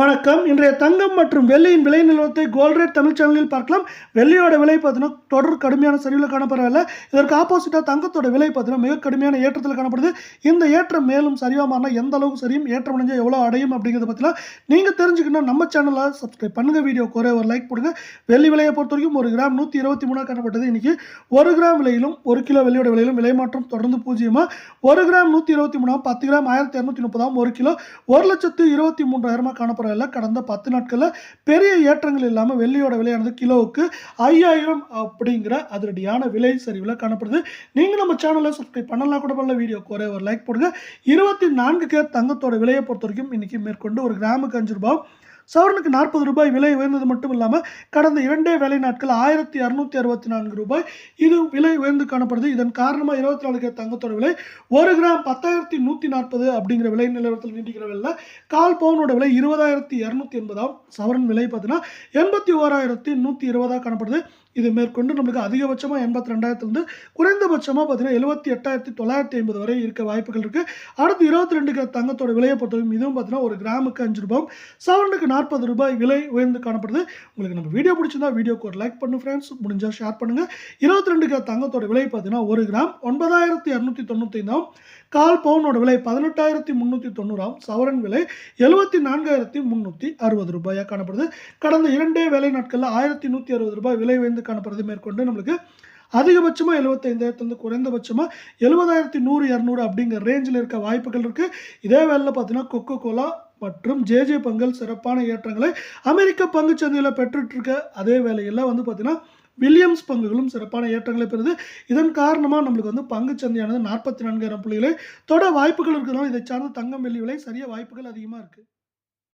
வணக்கம். இன்றைய தங்கம் மற்றும் வெள்ளியின் விலை நிலவரத்தை கோல்ரேட் தமிழ் சேனலில் பார்க்கலாம். வெள்ளியோட விலை பார்த்தீங்கன்னா தொடர் கடுமையான சரிவில் காணப்படவில்லை. இதற்கு ஆப்போசிட்டாக தங்கத்தோட விலை பார்த்தீங்கன்னா மிக கடுமையான ஏற்றத்தில் காணப்படுது. இந்த ஏற்றம் மேலும் சரியாக மாறினா எந்த அளவுக்கு சரியும் ஏற்றம் அடைஞ்சால் எவ்வளோ அடையும் அப்படிங்கிறத பற்றிலாம் நீங்கள் தெரிஞ்சுக்கணும் நம்ம சேனலை சப்ஸ்கிரைப் பண்ணுங்கள் வீடியோ குறை ஒரு லைக் போடுங்க. வெள்ளி விலையை பொறுத்த வரைக்கும் ஒரு கிராம் நூற்றி இருபத்தி மூணாக காணப்பட்டது. இன்றைக்கி ஒரு கிராம் விலையிலும் ஒரு கிலோ வெள்ளியோட விலையிலும் விலை மாற்றம் தொடர்ந்து பூஜ்ஜியமாக ஒரு கிராம் நூற்றி இருபத்தி மூணாம் பத்து கிராம் ஆயிரத்தி இரநூத்தி முப்பதாம் ஒரு கிலோ ஒரு லட்சத்து இருபத்தி மூன்றாயிரமாக காணப்படவில்லை கடந்த பத்து நாட்களில் பெரிய ஏற்றங்கள் இல்லாமல் வெள்ளியோட விலையானது கிலோவுக்கு ஐயாயிரம் அப்படிங்கிற அதிரடியான விலை சரிவில் காணப்படுது. நீங்கள் நம்ம சேனலை சப்ஸ்கிரைப் பண்ணலாம் கூட பண்ணல வீடியோ ஒரே ஒரு லைக் போடுங்க. இருபத்தி நான்கு கேர் தங்கத்தோட விலையை பொறுத்த வரைக்கும் இன்றைக்கி மேற்கொண்டு ஒரு கிராமுக்கு அஞ்சு ரூபாய் சவரனுக்கு நாற்பது ரூபாய் விலை உயர்ந்தது மட்டும் இல்லாமல் கடந்த இரண்டே வேலை நாட்கள் ஆயிரத்தி அறுநூத்தி அறுபத்தி நான்கு ரூபாய். இது விலை உயர்ந்து காணப்படுது. இதன் காரணமாக இருபத்தி நாலு கிராம் தங்கத்தோட விலை ஒரு கிராம் பத்தாயிரத்தி நூற்றி நாற்பது அப்படிங்கிற விலை நிலவரத்தில் நீட்டிக்கிற விலையில் கால் பவுனோட விலை இருபதாயிரத்தி இரநூத்தி எண்பதாம். சவரன் விலை பார்த்தீங்கன்னா எண்பத்தி ஓராயிரத்தி நூற்றி இருபதாக காணப்படுது. இது மேற்கொண்டு நம்மளுக்கு அதிகபட்சமாக எண்பத்தி ரெண்டாயிரத்துலேருந்து குறைந்தபட்சமாக பார்த்தீங்கன்னா எழுபத்தி எட்டாயிரத்தி தொள்ளாயிரத்தி ஐம்பது வரை இருக்க வாய்ப்புகள் இருக்குது அடுத்து இருபத்தி ரெண்டு கிராம் தங்கத்தோட விலையை பொறுத்தவரைக்கும் இதுவும் பார்த்தீங்கன்னா ஒரு கிராமுக்கு அஞ்சு ரூபாய். சவரனுக்கு நாற்பது ரூபாய் விலை உயர்ந்து காணப்படுது. உங்களுக்கு நம்ம வீடியோ பிடிச்சிருந்தா வீடியோக்கு ஒரு லைக் பண்ணு ஃப்ரெண்ட்ஸ் முடிஞ்சால் ஷேர் பண்ணுங்கள் இருபத்தி ரெண்டு கிராம் தங்கத்தோட விலை பார்த்தீங்கன்னா ஒரு கிராம் ஒன்பதாயிரத்தி இரநூத்தி தொண்ணூத்தைந்தாம் கால் பவுனோட விலை பதினெட்டாயிரத்தி முந்நூற்றி தொண்ணூறாம். சவரன் விலை எழுபத்தி நான்காயிரத்தி முந்நூற்றி அறுபது ரூபாயாக காணப்படுது. கடந்த இரண்டே வேலை நாட்களில் ஆயிரத்தி நூற்றி அறுபது ரூபாய் விலை உயர்ந்து காணப்படுறது மேற்கொண்டு நம்மளுக்கு அதிகபட்சமாக எழுபத்தைந்தாயிரத்துலேருந்து குறைந்தபட்சமாக எழுபதாயிரத்தி நூறு இரநூறு அப்படிங்கிற ரேஞ்சில் இருக்க வாய்ப்புகள் இருக்குது இதே வேலையில் பார்த்தீங்கன்னா கொக்கோ கோலா மற்றும் ஜேஜே பங்கல் சிறப்பான ஏற்றங்களை அமெரிக்க பங்கு சந்தையில் பெற்றுட்ருக்க அதே வேளையில் வந்து பார்த்திங்கன்னா வில்லியம்ஸ் பங்குகளும் சிறப்பான ஏற்றங்களை பெறுது. இதன் காரணமாக நம்மளுக்கு வந்து பங்கு சந்தையானது நாற்பத்தி நான்காயிரம் புள்ளிகளை தொட வாய்ப்புகள் இருக்கிறதுனால இதை சார்ந்த தங்கம் வெள்ளி விலை சரிய வாய்ப்புகள் அதிகமாக இருக்குது